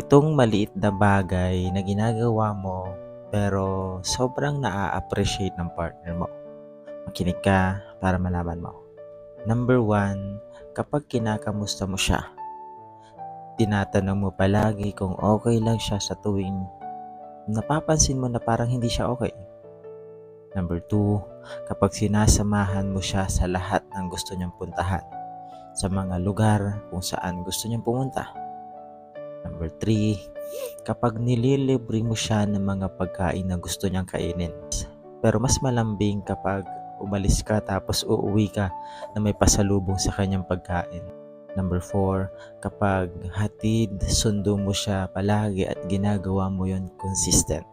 Pitong maliit na bagay na ginagawa mo pero sobrang naa-appreciate ng partner mo. Makinig ka para malaman mo. Number one, kapag kinakamusta mo siya, tinatanong mo palagi kung okay lang siya sa tuwing napapansin mo na parang hindi siya okay. Number two, kapag sinasamahan mo siya sa lahat ng gusto niyang puntahan, sa mga lugar kung saan gusto niyang pumunta. Number three, kapag nililibre mo siya ng mga pagkain na gusto niyang kainin. Pero mas malambing kapag umalis ka tapos uuwi ka na may pasalubong sa kanyang pagkain. Number four, kapag hatid, sundo mo siya palagi at ginagawa mo yon consistent.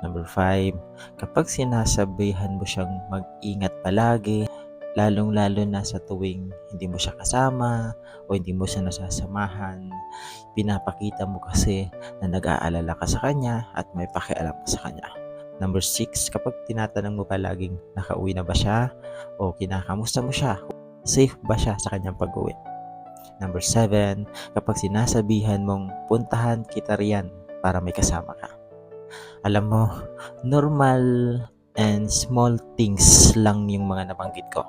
Number five, kapag sinasabihan mo siyang mag-ingat palagi, lalong-lalo na sa tuwing hindi mo siya kasama o hindi mo siya nasasamahan, pinapakita mo kasi na nag-aalala ka sa kanya at may pakialam ka sa kanya. Number six, kapag tinatanong mo palaging nakauwi na ba siya o kinakamusta mo siya, safe ba siya sa kanyang pag-uwi. Number seven, kapag sinasabihan mong puntahan kita riyan para may kasama ka. Alam mo, normal and small things lang yung mga nabanggit ko.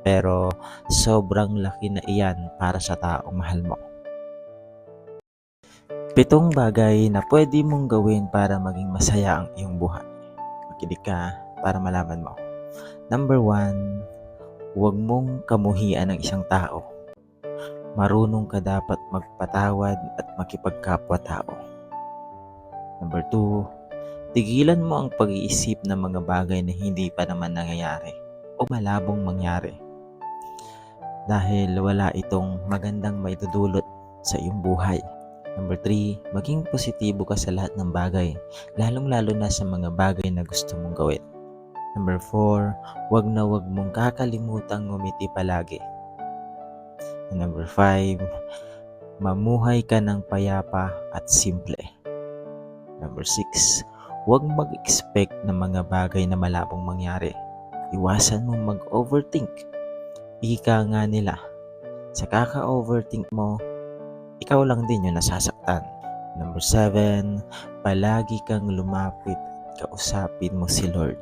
Pero sobrang laki na iyan para sa taong mahal mo. Pitong bagay na pwede mong gawin para maging masaya ang iyong buhay. Makinig ka para malaman mo. Number one, huwag mong kamuhian ng isang tao. Marunong ka dapat magpatawad at makipagkapwa-tao. Number two, tigilan mo ang pag-iisip ng mga bagay na hindi pa naman nangyayari o malabong mangyari. Dahil wala itong magandang maitudulot sa iyong buhay. Number 3, maging positibo ka sa lahat ng bagay, lalong-lalo na sa mga bagay na gusto mong gawin. Number 4, wag na wag mong kakalimutan ngumiti palagi. Number 5, mamuhay ka ng payapa at simple. Number 6, huwag mag-expect ng mga bagay na malabong mangyari. Iwasan mo mag-overthink. Ika nga nila, sa kaka-overthink mo, ikaw lang din yung nasasaktan. Number 7, palagi kang lumapit kausapin mo si Lord.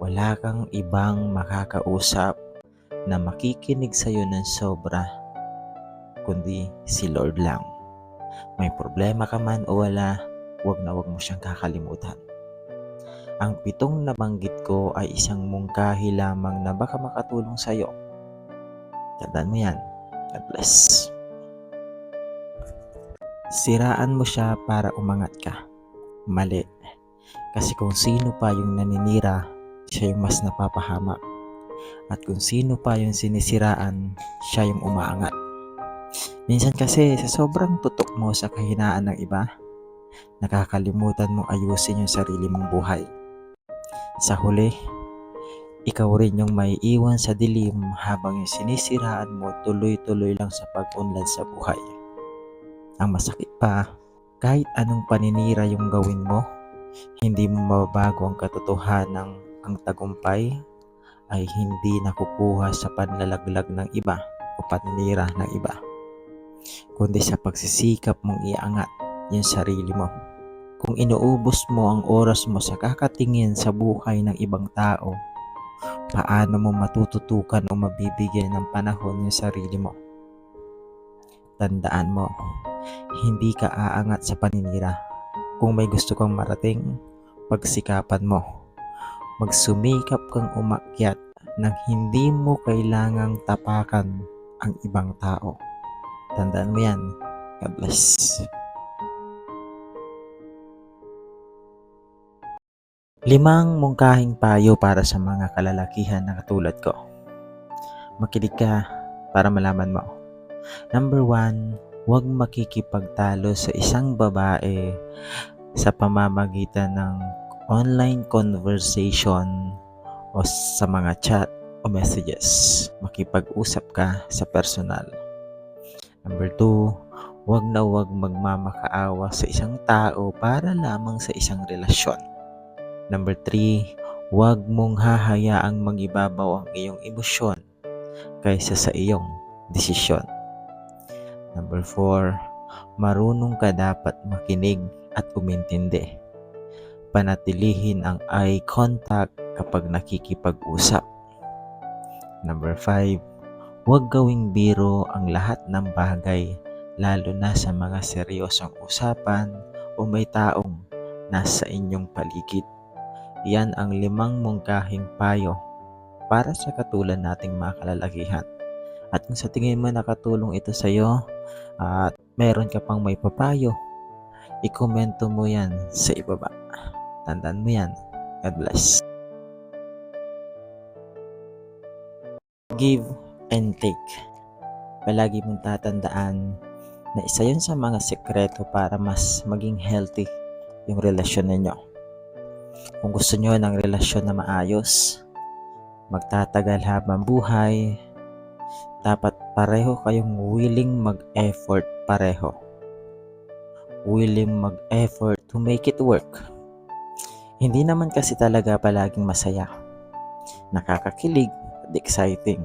Wala kang ibang makakausap na makikinig sa'yo ng sobra, kundi si Lord lang. May problema ka man o wala, huwag na huwag mo siyang kakalimutan. Ang pitong nabanggit ko ay isang mungkahi lamang na baka makatulong sa'yo. Tandaan mo yan. God bless. Siraan mo siya para umangat ka. Mali. Kasi kung sino pa yung naninira, siya yung mas napapahama. At kung sino pa yung sinisiraan, siya yung umaangat. Minsan kasi sa sobrang tutok mo sa kahinaan ng iba, nakakalimutan mong ayusin yung sarili mong buhay. Sa huli, ikaw rin yung may iwan sa dilim habang yung sinisiraan mo tuloy-tuloy lang sa pag-unlad sa buhay. Ang masakit pa, kahit anong paninira yung gawin mo, hindi mo mababago ang katotohanan ang tagumpay ay hindi nakukuha sa panlalaglag ng iba o paninira ng iba, kundi sa pagsisikap mong iangat yung sarili mo. Kung inuubos mo ang oras mo sa kakatingin sa buhay ng ibang tao, paano mo matututukan o mabibigyan ng panahon yung sarili mo? Tandaan mo, hindi ka aangat sa paninira. Kung may gusto kang marating, pagsikapan mo. Magsumikap kang umakyat nang hindi mo kailangang tapakan ang ibang tao. Tandaan mo yan. God bless. Limang mungkahing payo para sa mga kalalakihan na katulad ko. Makinig ka para malaman mo. Number one, huwag makikipagtalo sa isang babae sa pamamagitan ng online conversation o sa mga chat o messages. Makipag-usap ka sa personal. Number two, huwag na huwag magmamakaawa sa isang tao para lamang sa isang relasyon. Number three, huwag mong hahayaang magibabaw ang iyong emosyon kaysa sa iyong desisyon. Number four, marunong ka dapat makinig at umintindi. Panatilihin ang eye contact kapag nakikipag-usap. Number 5. Huwag gawing biro ang lahat ng bagay lalo na sa mga seryosong usapan o may taong nasa inyong paligid. Yan ang limang mungkahing payo para sa katulad nating mga kalalakihan. At kung sa tingin mo nakatulong ito sa iyo at meron ka pang may papayo, ikomento mo yan sa ibaba. Tandaan mo yan. God bless. Give and take. Palagi mong tatandaan na isa yun sa mga sekreto para mas maging healthy yung relasyon ninyo. Kung gusto nyo ng relasyon na maayos, magtatagal habang buhay, dapat pareho kayong willing mag-effort pareho. Willing mag-effort to make it work. Hindi naman kasi talaga palaging masaya. Nakakakilig at exciting.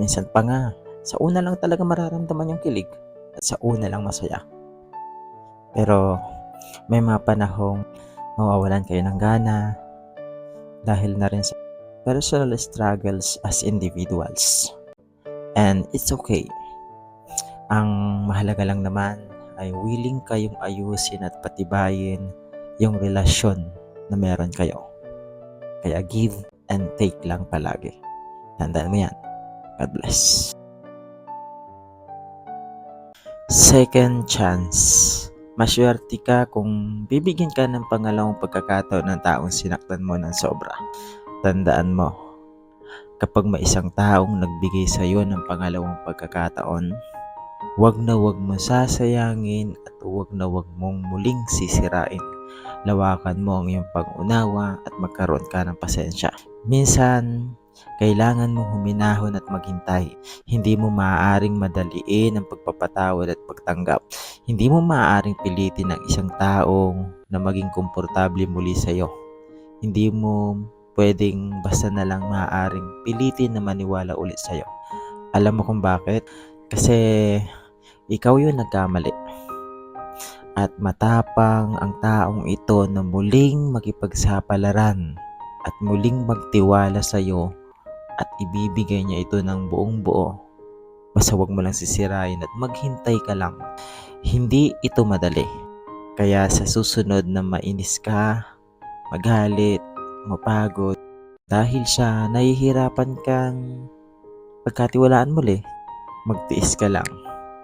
Minsan pa nga, sa una lang talaga mararamdaman yung kilig at sa una lang masaya. Pero may mga panahong mawawalan kayo ng gana dahil na rin sa personal struggles as individuals. And it's okay. Ang mahalaga lang naman ay willing kayong ayusin at patibayin yung relasyon na meron kayo. Kaya give and take lang palagi. Tandaan mo yan. God bless. Second chance. Maswerte ka kung bibigyan ka ng pangalawang pagkakataon ng taong sinaktan mo ng sobra. Tandaan mo, kapag may isang taong nagbigay sa iyo ng pangalawang pagkakataon, huwag na huwag mo sasayangin at huwag na huwag mong muling sisirain. Lawakan mo ang iyong pag-unawa at magkaroon ka ng pasensya. Minsan, kailangan mong huminahon at maghintay. Hindi mo maaaring madaliin ang pagpapatawad at pagtanggap. Hindi mo maaaring pilitin ang isang taong na maging komportable muli sa iyo. Hindi mo pwedeng basta na lang maaaring pilitin na maniwala ulit sa iyo. Alam mo kung bakit? Kasi ikaw yun nagkamali. At matapang ang taong ito na muling makipagsapalaran at muling magtiwala sa iyo at ibibigay niya ito ng buong buo. Basta wag mo lang sisirain at maghintay ka lang. Hindi ito madali. Kaya sa susunod na mainis ka, magalit, mapagod, dahil sa nahihirapan kang pagkatiwalaan muli, magtiis ka lang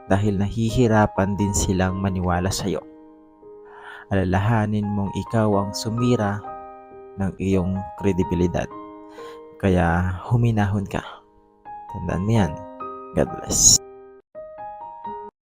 dahil nahihirapan din silang maniwala sa iyo. Alalahanin mong ikaw ang sumira ng iyong kredibilidad. Kaya huminahon ka. Tandaan mo yan. God bless.